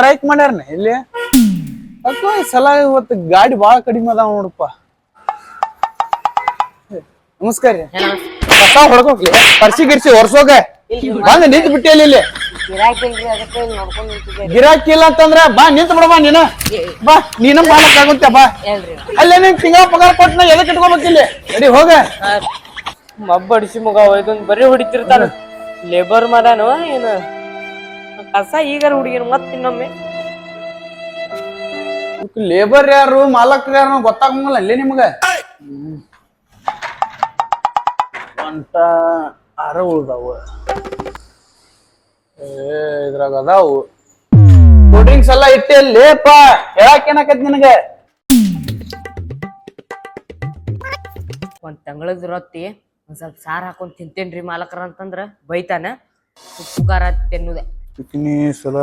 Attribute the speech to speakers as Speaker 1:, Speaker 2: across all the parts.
Speaker 1: Strike ಮಾಡ್ಯಾರನ ಇಲ್ಲಿ? ಅಥವಾ ಈ ಸಲ ಇವತ್ತು ಗಾಡಿ ಬಹಳ ಕಡಿಮೆ ಅದಾವ ನೋಡಪ್ಪ. ನಮಸ್ಕಾರ ರೀ. ಕಸ ಹೊಡ್ಕೋಕ್ಲಿ ಪರ್ಸಿ ಗಿರ್ಸಿ ಒರ್ಸೋಗ ಬಂದ್ ನಿಂತ್ ಬಿಟ್ಟೆ ಇಲ್ಲಿ ಗಿರಾಕಿ ಇಲ್ಲ ಅಂತಂದ್ರ ಬಾ ನಿಂತ ಬಿಡ ಬಾ ನೀನ. ಬಾ ನೀನ ಮಾಡಕ್ ಆಗುತ್ತೆ ಬಾ. ಅಲ್ಲೇ ನಿನ್ ತಿಂಗಳ ಪಗಾರ ಕೊಟ್ಟನ ಎದಕ್ ಇಟ್ಕೋಬೇಕಿಲ್ಲಿ ಇಲ್ಲಿ? ಹೋಗ.
Speaker 2: ಮಬ್ಬಡಿಸಿ ಮುಗ ಬರೀ ಹೊಡಿತಿರ್ತಾನ. ಲೇಬರ್ ಮದಾನು ಏನ? ಕಸ ಈಗಾರ ಹುಡುಗಿನ ಮತ್ತೆ ಇನ್ನೊಮ್ಮೆ.
Speaker 1: ಲೇಬರ್ ಯಾರು ಮಾಲಕ್ರು ಯಾರು ಗೊತ್ತಾಗಂಗಿಲ್ಲ ಅಲ್ಲೇ ನಿಮ್ಗ. ಅಂತ ಆರ ಉಳ್ದಾವ. ಏ ಇದ್ರಾಗ ಅದಾವು. ಕೂಲ್ ಡ್ರಿಂಕ್ಸ್ ಎಲ್ಲ ಇಟ್ಟೆ ಲೇಪ ಹೇಳಕ್ ಏನಾಕೈತಿ ನಿನಗೆ?
Speaker 2: ಒಂದ್ ತಂಗಳದ ರೊಟ್ಟಿ ಒಂದ್ ಸ್ವಲ್ಪ ಸಾರ್ ಹಾಕೊಂಡ್ ತಿಂತೇನ್ರಿ ಮಾಲಕರ ಅಂತಂದ್ರ ಬೈತಾನ. ಉಪ್ಪು ಖಾರ ತಿನ್ನುದೆ.
Speaker 1: ಚಿಕನಿ ಸಲ.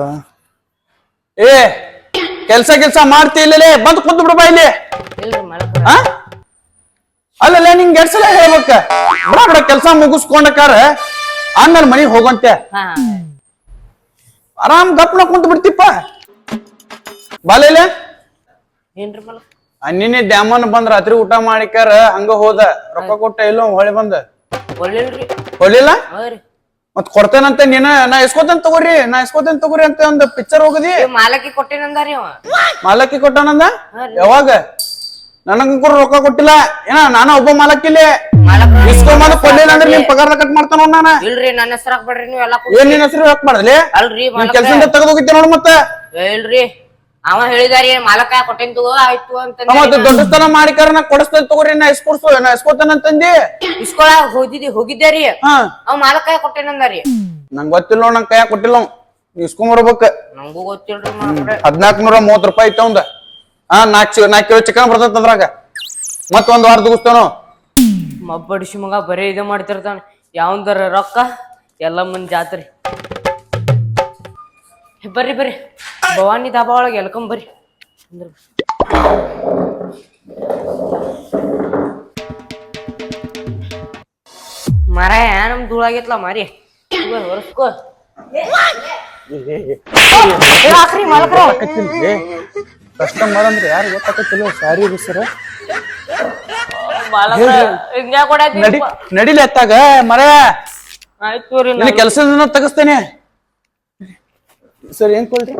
Speaker 1: ಏ ಕೆಲ್ಸ ಕೆಲ್ಸ ಮಾಡ್ತಿ ಇಲ್ಲಲೇ ಬಂದು ಕುಂತ್ ಬಿಡು ಬಾ ಇಲ್ಲಿ.
Speaker 2: ಇಲ್ರಿ ಮಾಲಕರ
Speaker 1: ಆ? ಅಲ್ಲಲ್ಲ ನಿಂಗೆ ಎರಡ್ ಸಲ ಹೇಳ್ಬೇಕ. ಬಿಡ ಬಿಡ ಕೆಲ್ಸ ಮುಗಿಸ್ಕೊಂಡಕಾರ ಆಮೇಲೆ ಮನೆಗ್ ಹೋಗಂತೆ.
Speaker 2: ಹಾ.
Speaker 1: ಆರಾಮ್ ಗಪ್ನ ಕುಂತು ಬಿಡ್ತಿಪ್ಪ. ಬಾಲೇಲೆ
Speaker 2: ಏನ್ರಿ ಮಾಲಕ
Speaker 1: ನಿನ್ನೆ ಡ್ಯಾಮನ್ ಬಂದ್ ರಾತ್ರಿ ಊಟ ಮಾಡಿಕಾರ ಹಂಗ ಹೋದ. ರೊಕ್ಕ ಕೊಟ್ಟ ಇಲ್ಲೋ ಹೊಳೆ ಬಂದ.
Speaker 2: ಒಳ್ಳೆಲ್ರಿ
Speaker 1: ಹೊಳಿಲ್ಲ ಮತ್ ಕೊಡ್ತೇನಂತ ನೀನ? ನಾ ಇಸ್ಕೋತೇನ್ ತಗೋರಿ ನಾ ಇಸ್ಕೋತೇನ್ ತಗೋರಿ ಅಂತ ಒಂದ್ ಪಿಕ್ಚರ್ ಹೋಗದಿ?
Speaker 2: ಮಾಲಕಿ ಕೊಟ್ಟೇನಂದಾರಿ ಅವ.
Speaker 1: ಮಾಲಕಿ ಕೊಟ್ಟಾನಂದ? ಯಾವಾಗ? ನನಗ ಕೂಡ ರೊಕ್ಕ ಕೊಟ್ಟಿಲ್ಲ. ಏನ ನಾನ ಒಬ್ಬ ಮಾಲಕಿಲ್ಲ
Speaker 2: ಮಾಲಕರ
Speaker 1: ಅಂತ ಕೊಡ್ಲಿಲ್ಲ ಅಂದ್ರೆ ನಿಮ್ ಪಗಾರ ಕಟ್ ಮಾಡ್ತಾನ ನಾನ?
Speaker 2: ಇಲ್ರಿ ನನ್ನ ಹೆಸರು ಹಾಕ್ಬೇಡ್ರಿ ನೀವ್ ಎಲ್ಲಾ
Speaker 1: ಏನ್ ನಿನ್ ಹೆಸರು ಹಾಕ್ ಮಾಡಲಿ
Speaker 2: ಅಲ್ರಿ
Speaker 1: ಕೆಲ್ಸದಿಂದ ತೆಗೆದು ಹೋಗಿದ್ದೆ ನೋಡು ಮತ್ತೆ.
Speaker 2: ಇಲ್ರಿ. ಅವ ಹೇಳಿದಾರಿ ಮಾಲಕ ಕೊಟ್ಟೇನ್ ತಗೋ ಆಯ್ತು ಅಂತ
Speaker 1: ಮತ್ತೆ ದೊಡ್ಡ ಸ್ಥಳ ಮಾಡಿಕಾರ ನಾ ಕೊಡಿಸ್ತೇನೆ ತಗೋರಿ ನಾ ಇಸ್ಕೊಡ್ಸು ನಾ ಇಸ್ಕೋತೇನೆ ಅಂತಂದಿ?
Speaker 2: ಇಸ್ಕೊಳ ಹೋಗಿದ್ದಿ ಹೋಗಿದ್ದೆ ರೀ
Speaker 1: ಹಾ.
Speaker 2: ಅವ್ ಮಾಲಕ ಕೊಟ್ಟೇನಂದಾರಿ
Speaker 1: ನಂಗ್ ಗೊತ್ತಿಲ್ಲ ನೋಡ್ ನಂಗ್ ಕೈಯಾಗ ಕೊಟ್ಟಿಲ್ಲ ಅವ್. ನೀ ಇಸ್ಕೊಂಬರ್ಬೇಕ
Speaker 2: ನಂಗೂ ಗೊತ್ತಿಲ್ರಿ ಮಾಲಕ್ರೆ
Speaker 1: ಹದಿನಾಲ್ಕು ನೂರ ಮೂವತ್ ರೂಪಾಯಿ ಇತ್ತು ಅವಂದ. ಹಾ ನಾಕ್ ಚಿ ನಾಲ್ಕು ಕಿಲೋ ಚಿಕನ್ ಬರ್ತೈತೆ ಅದ್ರಾಗ. ಮತ್ತ ಒಂದ್ ವಾರ ತಗೋಸ್ತೇನೋ
Speaker 2: ಮಬ್ಬಡಿಸಿ ಮಗ ಬರೇ ಇದು ಮಾಡ್ತಿರ್ತಾನ. ಯಾವಂದರ ರೊಕ್ಕ? ಎಲ್ಲ ಮಂದಿ ಜಾತ್ರಿ. ಬರ್ರಿ ಬರ್ರಿ. ಭವಾನಿ ಧಾಬಾ ಒಳಗೆ ಎಲ್ಕೊಂಬರ್ರಿ ಅಂದ್ರೆ. ಮರ ನಮ್ ಧೂಳಾಗಿತ್ಲ ಮಾರಿ. ಹೊರಸ್ಕೋ ಹಾಕ್ರಿ ಮಾಲಕ್ರ.
Speaker 1: ಕಸ್ಟಮರ್ ಅಂದ್ರೆ ಯಾರು ಗೊತ್ತಾಕತ್ತಿಲ್ಲ ಸಾರಿ ರೀ ಸರ್
Speaker 2: ಮಾಲಕ್ರ ಹಿಂಗ್ಯಾ
Speaker 1: ನಡಿ ನಡಿಲಿ ಎತ್ತಾಗ ಮರ
Speaker 2: ಆಯ್ತು
Speaker 1: ಕೆಲಸದಿಂದ ತೆಗಿಸ್ತೇನೆ. ಸರ್ ಏನ್ ಕೊಡ್ರಿ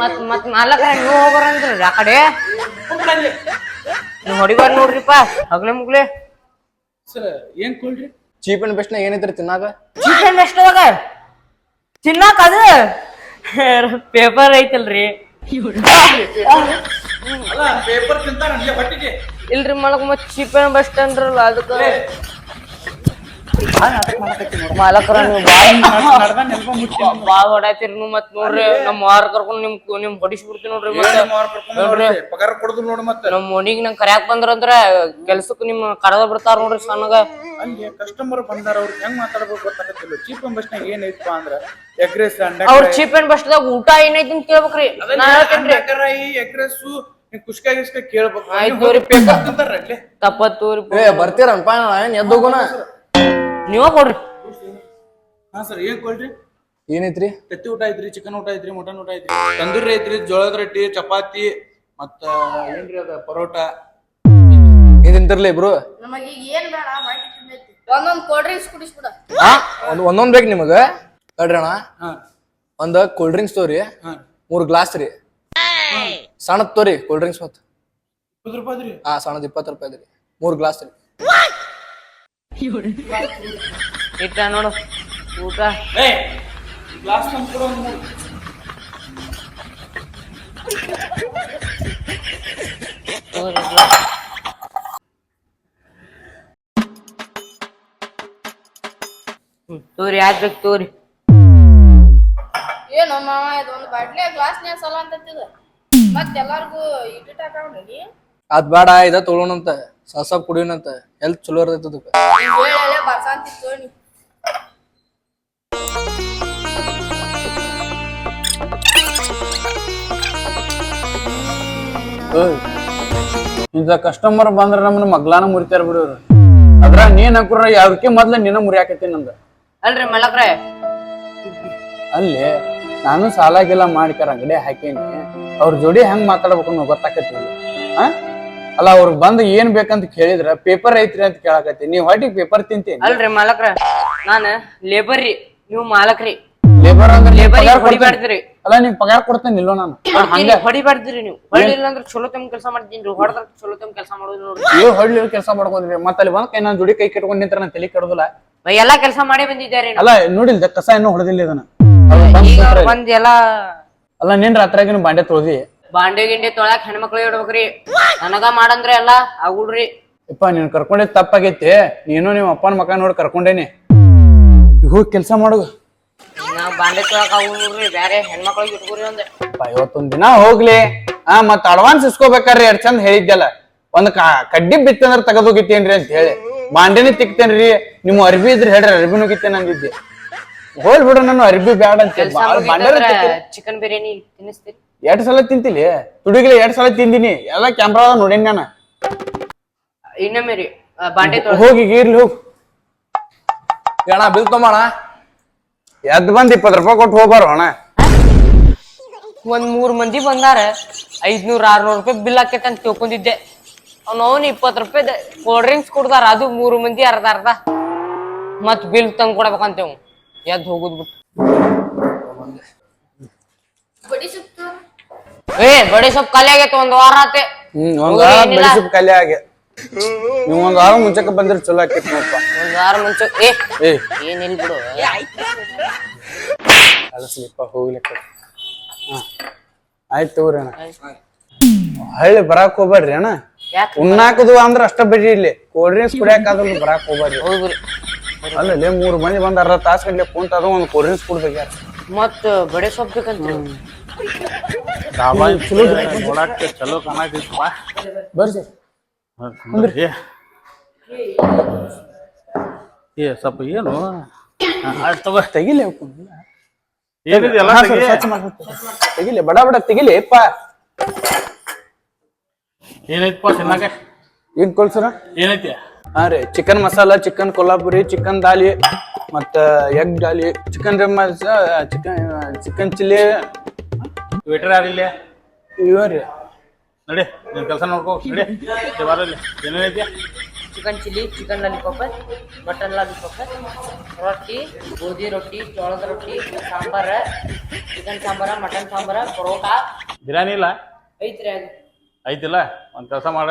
Speaker 2: ಮತ್ ಮತ್ ಮಾಲಕ್ರ ನೀವು ಹೋಗೋರಂದ್ರಿ ಆ ಕಡೆ? ನೀವು ಹೊಡಿಬಾರ ನೋಡ್ರಿಪ್ಪ ಹಗ್ಲೆ ಮುಗ್ಲೆ.
Speaker 1: ಸರ್ ಏನ್ ಕೊಡ್ರಿ
Speaker 3: ಚೀಪ್ ಅಂಡ್ ಬೆಸ್ಟ್ ಏನೈತ್ರಿ ತಿನ್ನಾಕ?
Speaker 2: ಬೆಸ್ಟ್ ಎಷ್ಟವಾಗ ತಿನ್ನಾಕ ಅದು? ಪೇಪರ್ ಐತಲ್ರಿ.
Speaker 1: ಪೇಪರ್ ತಿಂತಾರ ಹೊಟ್ಟಿಗೆ.
Speaker 2: ಇಲ್ರಿ ಮಲಕ್ ಮತ್ ಅಂಡ್ ಬೆಸ್ಟ್ ಅಂದ್ರಲ್ಲ ಅದಕ್ಕೆ. ಮಾಲಕರ ನೀವು ಬಾಳ್ ಹೊಡಾತಿರಿ ನೀವು ಮತ್ ನೋಡ್ರಿ ನಮ್ ವಾರ ಕರ್ಕೊಂಡ್ ನಿಮ್ ನಿಮ್ ಹೊಡಿಸ್ಬಿಡ್ತೀನಿ ನೋಡ್ರಿ ಮತ್ತೆ ನೋಡ್ರಿ
Speaker 1: ಪಗಾರ ಕೊಡದು ನೋಡು ಮತ್ತೆ.
Speaker 2: ನಮ್ ಮನಿಗ್ ನಂಗ್ ಕರ್ಯಾಕ್ ಬಂದ್ರಂದ್ರ ಕೆಲ್ಸಕ್ ನಿಮ್ ಕಡದ ಬಿಡ್ತಾರ ನೋಡ್ರಿ ಸಣ್ಣಗ.
Speaker 1: ಕಸ್ಟಮರ್ ಬಂದಾರ ಅವ್ರ ಹೆಂಗ್ ಮಾತಾಡ್ಬೇಕು ಗೊತ್ತಾಗತ್ತಿಲ್ಲ. ಚೀಪ್ ಅಂಡ್ ಬಸ್ ನಾಗ ಏನೈತಪ್ಪ ಅಂದ್ರ
Speaker 2: ಅವ್ರ ಚೀಪ್ ಅಂಡ್ ಬೆಸ್ಟ್ ದಾಗ ಊಟ ಏನೈತಿ ಅಂತ ಕೇಳ್ಬೇಕ್ರಿ ನಾ ಹೇಳ್ತೇನ್ರಿ
Speaker 1: ಎಗ್ರೆಸ್ ಕುಷ್ಕ ಗಿಸ್ಕ ಕೇಳ್ಬೇಕು.
Speaker 2: ತಪ್ಪತ್ತೂರಿ
Speaker 3: ಏ ಬರ್ತೀರನ್ಪ ಏನ್ ಎದ್ದೋಗೋಣ
Speaker 2: ನೀವ ಕೊಡ್ರಿ.
Speaker 1: ಹಾ ಸರ್ ಏನ್ ಕೊಡ್ರಿ?
Speaker 3: ಏನೈತ್ರಿ?
Speaker 1: ತತ್ತಿ ಊಟ ಐತ್ರಿ ಚಿಕನ್ ಊಟ ಐತ್ರಿ ಮಟನ್ ಊಟ ಐತ್ರಿ. ತಂದೂರಿ ಐತ್ರಿ ಜೋಳದ ರೊಟ್ಟಿ ಚಪಾತಿ ಮತ್ತ ಏನ್ರಿ ಅದ ಪರೋಟ?
Speaker 3: ಏನ್ ತಿಂತಿರ್ಲಿ ಇಬ್ರು.
Speaker 4: ನಮಗೆ ಏನ್ ಬೇಡ ಮಾಡಿ ತಿನ್ನೈತಿ ಒಂದೊಂದ್ ಕೋಲ್ಡ್ ಡ್ರಿಂಕ್ಸ್ ಕುಡಿಸ್ಬಿಡ.
Speaker 3: ಹಾ ಒಂದ್ ಒಂದೊಂದ್ ಬೇಕು ನಿಮಗ. ಹೇಳ್ರಿ ಅಣ್ಣ.
Speaker 1: ಹಾ.
Speaker 3: ಒಂದ್ ಕೂಲ್ ಡ್ರಿಂಕ್ಸ್ ತೋರಿ
Speaker 1: ಹಾ.
Speaker 3: ಮೂರ್ ಗ್ಲಾಸ್ ರೀ. ಸಣ್ಣದ್ ತೋರಿ ಕೂಲ್ ಡ್ರಿಂಕ್ಸ್ ಮತ್ತೆ.
Speaker 1: ಇಪ್ಪತ್ತು ರೂಪಾಯಿ ರೀ
Speaker 3: ಹಾ ಸಣ್ಣದ್ ಇಪ್ಪತ್ತು ರೂಪಾಯಿ ರೀ ಮೂರ್ ಗ್ಲಾಸ್ ರೀ.
Speaker 2: ಇಟ್ಟ ನೋಡು ಊಟ.
Speaker 1: ಗ್ಲಾಸ್ ತೋರಿ ಆಗ್ಬೇಕು ಒಂದು.
Speaker 2: ತಗೋರಿ
Speaker 4: ಏನು ಮಾವ ಇದೊಂದು ಬಾಟ್ಲಿ ಗ್ಲಾಸ್ನ್ಯಾಗ ಸಲ ಅಂತ ಮತ್ತೆ ಎಲ್ಲಾರ್ಗು ಹಾಕೊಂಡಿ
Speaker 3: ಅದ್ ಬೇಡ ಇದ ತೊಗೊಳೋಣಂತ. ಸಸ ಕುಡಿಯೋಣಂತ ಹೆಲ್ತ್ ಚಲೋ ಇರ್ತೈತೆ ಅದಕ್ಕೆ.
Speaker 1: ಈಗ ಕಸ್ಟಮರ್ ಬಂದ್ರ ನಮ್ಮ ಮಗ್ಲಾನ ಮುರಿತಾರ ಬಿಡೋರು ಅದ್ರ ನೀನ್ ಹಾಕ್ರ ಯಾವ್ದಕ್ಕೆ ಮೊದ್ಲ ನಿನ್ನ ಮುರಿಯಾಕತ್ತೀನಿ ನಂದ.
Speaker 2: ಅಲ್ರಿ ಮಲಕ್ರೆ
Speaker 1: ಅಲ್ಲಿ ನಾನು ಸಾಲಾಗಿಲ್ಲ ಮಾಡಿಕಾರ ಅಂಗಡಿ ಹಾಕೇನಿ. ಅವ್ರ ಜೋಡಿ ಹೆಂಗ್ ಮಾತಾಡ್ಬೇಕು ಅನ್ನೋ ಗೊತ್ತಾಕತಿ ಆ? ಅಲ್ಲ ಅವ್ರು ಬಂದು ಏನ್ ಬೇಕಂತ ಕೇಳಿದ್ರ ಪೇಪರ್ ಐತ್ರಿ ಅಂತ ಕೇಳಕತ್ತಿ. ನೀವ್ ಹೊಟ್ಟಿಗೆ ಪೇಪರ್ ತಿಂತೀನಿ
Speaker 2: ಅಲ್ರಿ ಮಾಲಕ್ರ ನಾನ ಲೇಬರ್ ರೀ ನೀವು ಮಾಲಕ್ರಿ
Speaker 1: ಲೇಬರ್ ಅಂದ್ರೆ ನೀವ್
Speaker 2: ಲೇಬರ್
Speaker 1: ಪಗಾರ ಕೊಡ್ತೀನಿ.
Speaker 2: ಹೊಡಿಬ್ಯಾಡ್ದ್ರಿ
Speaker 1: ಅಲ್ಲ ನೀವ್ ಪಗಾರ ಕೊಡ್ತೇನೆ ಇಲ್ಲೋ ನಾನು?
Speaker 2: ಹೊಡಿಬಾರ್ದ್ರಿ ಹೊಡಿಬ್ಯಾಡ್ದ್ರಿ ನೀವು. ಹೊಡಿಲಿಲ್ಲ ಅಂದ್ರೆ ಚಲೋ ತಮ್ ಕೆಲಸ ಮಾಡ್ತೀನಿ ಹೊಡೆದ್ರ ಚಲೋ ತಮ್ ಕೆಲಸ ಮಾಡೋದು ನೋಡ್ರಿ.
Speaker 1: ನೀವು ಹೊಡ್ಲಿ ಕೆಲಸ ಮಾಡ್ಕೊಂಡ್ರಿ. ಮತ್ತೆ ಅಲ್ಲಿ ಬಂದ್ ಕೈ ನಾನು ಜೋಡಿ ಕೈ ಕಟ್ಕೊಂಡ್ ನಿಂತ್ರ ನಾನು ತಲೆ ಕೆಡೋದಿಲ್ಲ.
Speaker 2: ಬೈ, ಎಲ್ಲಾ ಕೆಲಸ ಮಾಡಿ ಬಂದಿದ್ದಾರೆ
Speaker 1: ಅಲ್ಲ ನೋಡಿಲ್ದ ಕಸ ಇನ್ನೂ ಹೊಡೆದಿಲ್ಲ ಇದನ್ನ. ಅದು ಬಂದ್
Speaker 2: ಈಗ
Speaker 1: ಕೂತ್ರೆ.
Speaker 2: ಒಂದ್ ಎಲ್ಲಾ
Speaker 1: ಅಲ್ಲ ನಿನ್ ರಾತ್ರಿಯಾಗಿನ ಬಾಂಡೆ ತೊಳ್ದಿ.
Speaker 2: ಬಾಂಡೆ ಗಿಂಡೆ ತೊಳಕ್ ಹೆಣ್ಮಕ್ಳು ಇಡ್ಬೇಕ್ರಿ. ನನಗ ಮಾಡಂದ್ರೆ ಅಲ್ಲ ಆಗುಳ್ರಿ.
Speaker 1: ಯಪ್ಪ ನೀನ್ ಕರ್ಕೊಂಡಿದ್ ತಪ್ಪಾಗೈತಿ. ನೀನು ನಿಮ್ಮ ಅಪ್ಪನ ಮಕ ನೋಡಿ ಕರ್ಕೊಂಡೇನಿ. ಈಗ ಹೋಗಿ ಕೆಲಸ ಮಾಡು.
Speaker 2: ನಾವ್ ಬಾಂಡೆ ತೊಳಕ್ ಆಗುಳ್ರಿ ಬ್ಯಾರೆ ಹೆಣ್ಮಕ್ಳಿಗೆ ಇಟ್ಕೊರಿ ಒಂದ್.
Speaker 1: ಯಪ್ಪ, ಇವತ್ತೊಂದ್ ದಿನ ಹೋಗ್ಲಿ. ಆ ಮತ್ ಅಡ್ವಾನ್ಸ್ ಇಸ್ಕೋಬೇಕಾರ್ರಿ ಎರಡ್ ಚಂದ ಹೇಳಿದ್ದಲ್ಲ ಒಂದ್ ಕ- ಕಡ್ಡಿ ಬಿತ್ತಂದ್ರ ತೆಗೆದೋಗಿತ್ತೇನ್ರಿ ಅಂತ ಹೇಳಿ. ಬಾಂಡೆನೇ ತಿಕ್ತೇನ್ರಿ. ನಿಮ್ಮ ಅರ್ಬಿ ಇದ್ರೆ ಹೇಳ್ರಿ ಅರ್ಬಿನೂ ಗಿತ್ತೇನೆ ಅಂದಿದ್ದೆ. ಹೋಲ್ ಬಿಡು ನಾನು ಅರ್ಬಿ ಬ್ಯಾಡ ಅಂತ
Speaker 2: ಕೆಲ್ಸ
Speaker 1: ಬಾಳ್ ಬಾಂಡೆ
Speaker 2: ಚಿಕನ್ ಬಿರಿಯಾನಿ ತಿನ್ನಿಸ್ತೀರಿ
Speaker 1: ಎರಡ್ ಸಲ ತಿಂತಿಲಿ ತುಡಿಗಿಲಿ ಎರಡು ಸಲ ತಿಂದಿನಿ. ಎಲ್ಲಾ ಕ್ಯಾಮ್ರಾ ನೋಡೀನಿ ನಾನು?
Speaker 2: ಇನ್ನೊಮ್ಮೆ ರೀ ಆ, ಬಾಂಡೆ
Speaker 1: ಹೋಗಿ ಇರ್ಲಿ ಹೋಗ್.
Speaker 3: ಅಣ್ಣ ಬಿಲ್ ತೊಂಬಣ
Speaker 1: ಎದ್ ಬಂದ್ ಇಪ್ಪತ್ತು ರೂಪಾಯಿ ಕೊಟ್ಟು ಹೋಗ್ಬಾರ ಅಣ್ಣ
Speaker 2: ಒಂದ್ ಮೂರ್ ಮಂದಿ ಬಂದಾರ. ಐದ್ನೂರ್ ಆರ್ನೂರ್ ರೂಪಾಯಿ ಬಿಲ್ ಹಾಕೈತೆ ಅಂತ ತಿಳ್ಕೊಂಡಿದ್ದೆ. ಅವ್ನು ಇಪ್ಪತ್ ರೂಪಾಯಿ ಕೋಲ್ಡ್ ಡ್ರಿಂಕ್ಸ್ ಕುಡ್ದಾರ. ಅದು ಮೂರು ಮಂದಿ ಅರ್ಧ ಅರ್ಧ. ಮತ್ ಬಿಲ್ ತಂದ್ ಕೊಡ್ಬೇಕಂತೇವ್ ಎದ್ದು ಹೋಗುದ್ ಬಿಟ್ಟು
Speaker 4: ಬಡಿ ಸುತ್ತು
Speaker 2: ಏ ಬಡಿ ಸೊಪ್ಪು ಖಾಲಿ ಆಗೈತೆ ಒಂದ್ ವಾರ ಆತೆ.
Speaker 1: ಹ್ಮ್ ಒಂದ್
Speaker 2: ಹೋಗ್ರಿ,
Speaker 1: ವಾರ
Speaker 2: ಏನಿಲ್ಲ.
Speaker 1: ಬೆಳೆಸಿ ಕಲ್ಯ ಆಗಿ ನೀವ್ ಒಂದ್ ವಾರ ಮುಂಚೆಕ ಬಂದ್ರೆ ಚಲೋ ಆಕೈತಿ ನೋಡಪ್ಪ.
Speaker 2: ಒಂದ್ ವಾರ ಮುಂಚೆ ಏ
Speaker 1: ಏ.
Speaker 2: ಬಿಡು.
Speaker 1: ಹೋಗ್ಲಿಕ್ಕ ಹಾ. ಆಯ್ತು ತಗೋರಿ ಅಣ್ಣ. ಹಳ್ಳಿ ಬರಾಕ್ ಹೋಗ್ಬೇಡ್ರಿ ಅಣ್ಣ.
Speaker 2: ಉನ್ನಾಕದು
Speaker 1: ಉಣ್ಣಾಕದು ಅಂದ್ರ ಅಷ್ಟ ಬಡ್ಡಿ ಇಲ್ಲಿ. ಕೋಲ್ಡ್ ಡ್ರಿಂಕ್ಸ್ ಕುಡಿಯಾಕಾದ್ರೂ ಬರಾಕ್ ಹೋಗ್ಬೇಡ್ರಿ.
Speaker 2: ಅಲ್ಲ
Speaker 1: ಅಲ್ಲೇ ಮೂರು ಮಂದಿ ಬಂದ್ ಅರ್ಧ ತಾಸ್ ಗಂಟ್ಲೆ ಕುಂತ ಅದು ಒಂದು ಕೋಲ್ಡ್ ಡ್ರಿಂಕ್ಸ್ ಕುಡ್ಬೇಕು ಮತ್ತ
Speaker 2: ಮತ್ ಬಡೆ ಸೊಪ್ಪು ಬೇಕಂತ
Speaker 5: ನೋಡಕ್ಕೆ ಚಲೋ ಕಾಣತಿತ್ತಪ್ಪ
Speaker 1: ಬರ್ರಿ. ಸರ್
Speaker 5: ಅಂದ್ರೆ. ಏ ಸ್ವಲ್ಪ ಏನು? ಆಯ್ತು ತಗೋ.
Speaker 1: ತೆಗಿಲಿ
Speaker 5: ಏನಿದೆ ಎಲ್ಲ.
Speaker 1: ತೆಗಿಲಿ ಬಡ ಬಡ ತೆಗಿಲಿ ಅಪ್ಪ
Speaker 5: ಏನೈತಪ್ಪ ತಿನ್ನಾಕ
Speaker 1: ಈಗ ಕೊಲ್ಸರ
Speaker 5: ಏನೈತಿ?
Speaker 1: ಹಾ ರೀ chicken masala chicken Kolhapuri chicken ದಾಲಿ ಮತ್ತ ಎಗ್ ದಾಲಿ chicken chicken chicken chilli
Speaker 5: waiter ಯಾರಿಲ್ಲ?
Speaker 1: ಇವರಿ. ನೋಡಿ
Speaker 5: ನಡಿ ನಿನ್ ಕೆಲಸ ನೋಡ್ಕೋ ನಡಿ. ಏ, ಏನೇನೈತಿ
Speaker 2: chicken chilli chicken lollipop mutton lollipop ರೊಟ್ಟಿ ಗೋಧಿ ರೊಟ್ಟಿ ಜೋಳದ ರೊಟ್ಟಿ ಸಾಂಬಾರ ಚಿಕನ್ ಸಾಂಬಾರ ಮಟನ್ ಸಾಂಬಾರ ಪರೋಟ.
Speaker 5: ಬಿರಿಯಾನಿ ಇಲ್ಲ?
Speaker 2: ಐತ್ರಿ ಅದು.
Speaker 5: ಐತಿಲ್ಲ? ಒಂದು ಕೆಲಸ ಮಾಡ.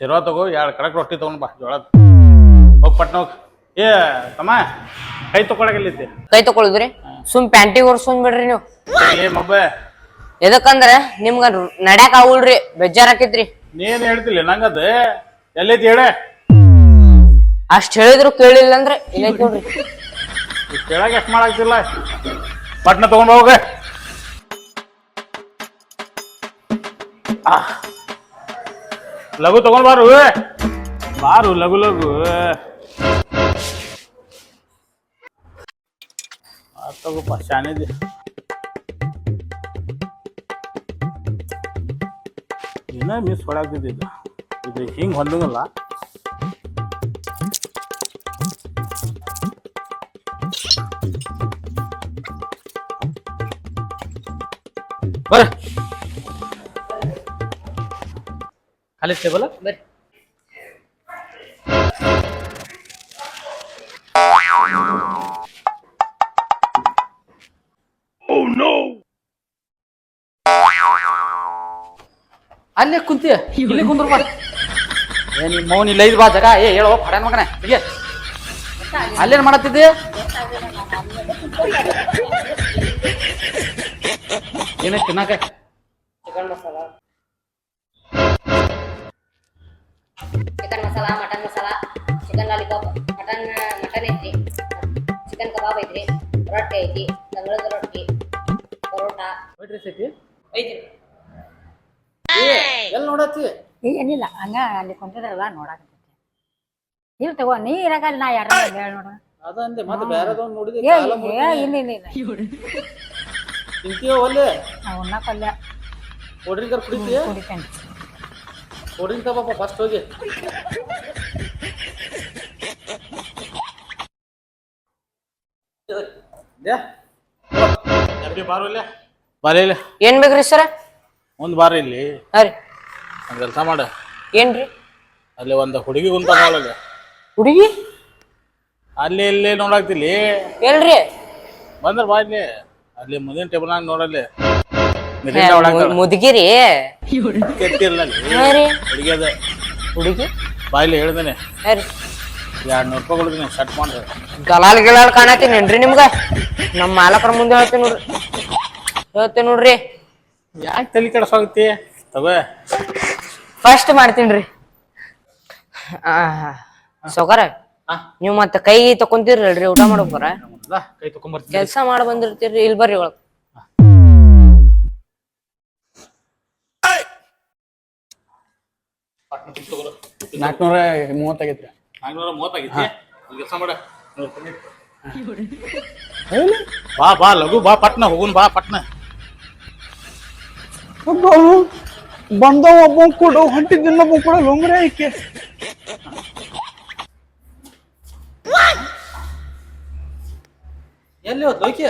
Speaker 5: ಶಿರ್ವಾ ತಗೋ ಎರಡು ಕಡಕ್ ರೊಟ್ಟಿ ತಗೊಂಡ್ ಬಾ ಜೋಳದ. ಹೋಗಿ ಪಟ್ನ ಹೋಗ್. ಏ ತಮ್ಮ ಕೈ ತಗೊಳಗಿಲ್ಲೈತಿ
Speaker 2: ಕೈ ತಗೊಳುದ್ರಿ ಸುಮ್ ಪ್ಯಾಂಟಿಗೆ ಒರ್ಸ್ಕೊಂಡ್ ಬಿಡ್ರಿ ನೀವು.
Speaker 5: ಏ ಮಬ್ಬ.
Speaker 2: ಎದಕ್ಕಂದ್ರ ನಿಮ್ಗ ನಡ್ಯಾಕ ಆಗುಲ್ರಿ ಬೇಜಾರ್ ಆಕೈತ್ರಿ.
Speaker 5: ನೀನ್ ಹೇಳ್ತಿಲ್ಲ ನಂಗದ. ಎಲ್ಲೈತಿ ಹೇಳ.
Speaker 2: ಅಷ್ಟ್ ಹೇಳಿದ್ರು ಕೇಳಿಲ್ಲ ಅಂದ್ರೆ ಇಲ್ಲೈತ್ ನೋಡ್ರಿ
Speaker 5: ಕೇಳಾಗ ಎಷ್ಟ್ ಮಾಡಾಕ್ತಿಲ್ಲ ಪಟ್ನ ತಗೊಂಡ್ ಹೋಗ. ಲಘು ತಗೊಂಡ್ ಬಾರು. ಬಾರು ಲಘು ಲಘು. ಆ, ತಗೋಪ್ಪ ಏನ ಮಿಸ್ ಹೊಡಾಕ್ತಿದ್ದ ಇದು ಹಿಂಗೆ ಹೊಂದಂಗಲ್ಲ ಬರ. ಖಾಲಿ ಟೇಬಲ್
Speaker 2: ಬರ್ರಿ.
Speaker 3: ಅಲ್ಲೇ ಕುಂತಿ. ಇಲ್ಲಿ ಕುಂದ್ರ ಬಾ. ಏ ನಿಮ್ಮ ಮೌನ್ ಇಲ್ಲ ಬಾ ಜಗ? ಏ ಹೇಳೋ ಪಡ್ಯಾನ ಮಗನೆ. ಹೀಗೆ ಅಲ್ಲೇನ್ ಮಾಡತ್ತಿದ್ದೆ? ಏನೇ ತಿನ್ನಾಕ?
Speaker 2: Chicken masala chicken masala mutton masala chicken lollipop mutton mutton ಐತ್ರಿ. ಚಿಕನ್ ಕಬಾಬ್ ಐತ್ರಿ ರೊಟ್ಟಿ ಐತಿ ತಂಗಳದ ರೊಟ್ಟಿ ಪರೋಟ. ಐತ್ರಿ.
Speaker 3: ಎಲ್ಲಿ ನೋಡತ್ತಿ
Speaker 6: ಏನಿಲ್ಲ ಹಂಗ ಅಲ್ಲಿ ಕುಂತಿದ್ರಲ್ಲ ನೋಡಾಕತ್ತೈತಿ ಇಲ್ಲಿ ತಗೋ ನೀ ಇರಾಗಲ್ಲ ನಾ ಯಾರ ಹೇಳ ನೋಡ.
Speaker 3: ಅದಂದೆ ಮತ್ತೆ ಬೇರೆದವ್ನ ನೋಡಿದೆ
Speaker 6: ಏ ಏ ಇಲ್ಲ ಇಲ್ಲ ಇಲ್ಲ.
Speaker 3: ತಿಂತೀಯೋ ಒಲ್ಲೆ?
Speaker 6: ನಾ ಉಣ್ಣ ಪಲ್ಯ
Speaker 3: ಕೊಡ್ರಿಕರ್ ಕುಡಿತೀಯ?
Speaker 6: ಕುಡಿತೇನೆ.
Speaker 3: ಕೊಡ್ರಿಂಗ್ ತಗೋಪ್ಪ ಫಸ್ಟ್ ಹೋಗಿ.
Speaker 5: ಬಾರು ಇಲ್ಲ?
Speaker 2: ಏನ್ ಬೇಕ್ರಿ ಸರ?
Speaker 5: ಮುಂದ್ ಬಾರಿ ಇಲ್ಲಿ.
Speaker 2: ಹಾ ರೀ.
Speaker 5: ಒಂದ್ ಕೆಲಸ ಮಾಡ.
Speaker 2: ಏನ್ರಿ
Speaker 5: ಅಲ್ಲಿ ಒಂದು ಹುಡುಗಿ ಕುಂತ ನೋಡಲ್ಲ
Speaker 2: ಹುಡುಗಿ?
Speaker 5: ಅಲ್ಲಿ ಇಲ್ಲಿ ನೋಡಾಕ್ತಿಲ್ಲಿ.
Speaker 2: ಎಲ್ರಿ
Speaker 5: ಬಂದ್ರ ಬಾ ಇಲ್ಲಿ. ಅಲ್ಲಿ ಮುಂದಿನ ಟೇಬಲ್ನಾಗ ನೋಡಲ್ಲಿ.
Speaker 2: ಹೇ, ಮು- ಮುದುಗಿರಿ
Speaker 5: ಅಲ್ಲಿ.
Speaker 2: ಹಾ ರೀ.
Speaker 5: ಹುಡುಗಿ ಅದ.
Speaker 2: ಹುಡುಗಿ?
Speaker 5: ಬಾಯ್ಲಿ ಹೇಳ್ದೇನೆ.
Speaker 2: ಹಾ ರೀ.
Speaker 5: ಎರಡು ನೂರು ರೂಪಾಯಿ ಕೊಡ್ತೀನಿ ಶರ್ಟ್ ಮಾಡ್ರಿ
Speaker 2: ಗಲಾಲ್ ಗಿಲಾಲ್ ಏನ್ರಿ ನಿಮ್ಗ? ನಮ್ಮ ಮಾಲಕರ ಮುಂದೆ ಹೇಳ್ತೀನಿ ನೋಡ್ರಿ. ಹೇಳ್ತೀನಿ ನೋಡ್ರಿ.
Speaker 5: ಯಾಕೆ ತಲೆ ಕೆಡ್ಸೋಗತ್ತಿ ತಗೋ.
Speaker 2: ಫಸ್ಟ್ ಮಾಡ್ತೀನ್ರಿ ಆ ಸೊಗರ ನೀವು ಮತ್ತೆ ಕೈ ತಕೊಂತೀರಲ್ರಿ ಊಟ ಮಾಡೋ ಬರ?
Speaker 3: ಕೈ ತಕೊಂಬರ್ತೀನಿ
Speaker 2: ಕೆಲ್ಸ ಮಾಡಿ ಬಂದಿರ್ತೀರಿ ಇಲ್ಲಿ ಬರ್ರಿ ಒಳಗ್.
Speaker 1: ನಾಲ್ಕುನೂರ ಮೂವತ್ತಾಗೈತ್ರಿ.
Speaker 5: ನಾಲ್ಕುನೂರ ಮೂವತ್ತಾಗಿತ್ತು ಕೆಲಸ ಮಾಡ. ಬಾ ಬಾ ಲಘು ಬಾ ಪಟ್ನ ಹೋಗುನ್ ಬಾ ಪಟ್ನ.
Speaker 1: ಬಂದವ ಒಬ್ಬ ಕೊಡು ಹೊಂಟಿದ್ದಿಲ್ಲ ಒಬ್ಬ ಕೊಡ ಲೊಂಗ್ರೆ ಐಕೆ
Speaker 3: ಎಲ್ಲಿ ಹೋದ್ ಲೈಕೆ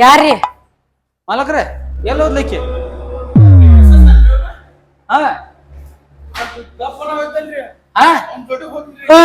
Speaker 2: ಯಾರ್ರಿ?
Speaker 3: ಮಾಲಕ್ರೆ ಎಲ್ಲಿ ಹೋದ್ ಲೋಕಿ ಹಾ? ಹಾ